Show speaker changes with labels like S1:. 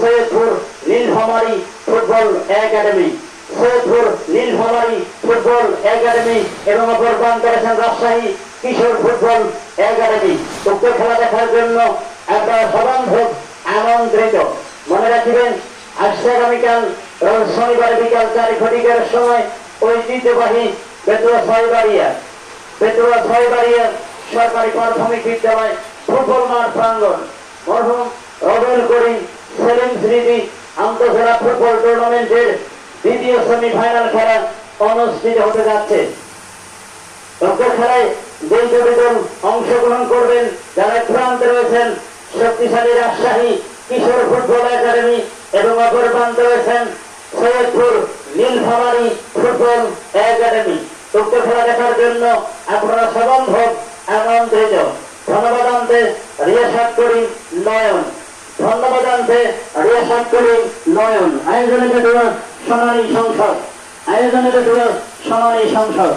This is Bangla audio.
S1: Saidpur Nilphamari football academy. Saidpur Nilphamari football academy এবং অপর পান করেছেন রাজশাহী কিশোর ফুটবল একাডেমি। উক্ত খেলা দেখার জন্য আপনারা সবান্ধব আমন্ত্রিত। মনে রাখবেন, আজকে আগামীকাল শনিবার বিকাল চার ঘটিকার সময় ঐতিহ্যবাহী বেতুয়া ছয়বাড়িয়া। বেতুয়া ছয়বাড়িয়া সরকারি প্রাথমিক বিদ্যালয় ফুটবল মাঠ প্রাঙ্গণ। মরহুম স্মৃতি আন্তঃজেলা ফুটবল টুর্নামেন্টের দ্বিতীয় সেমিফাইনাল খেলা অনুষ্ঠিত হতে যাচ্ছে। উক্ত খেলায় দুই দুটি অংশগ্রহণ করবেন যারা প্রান্তে রয়েছেন শক্তিশালী রাজশাহী কিশোর ফুটবল একাডেমি এবং অপর প্রান্তে রয়েছেন সৈয়দপুর নীলফামারী ফুটবল একাডেমি। উক্ত খেলা দেখার জন্য আপনারা সবন্ধব আমন্ত্রিত। ধন্যবাদ আনতে রিয়াসাদ করি নয়ন। ধন্যবাদ আনতে রিয়াসাদ করে নয়ন। আয়োজনে সোনালী সংসদ। আয়োজনে সোনালী সংসদ।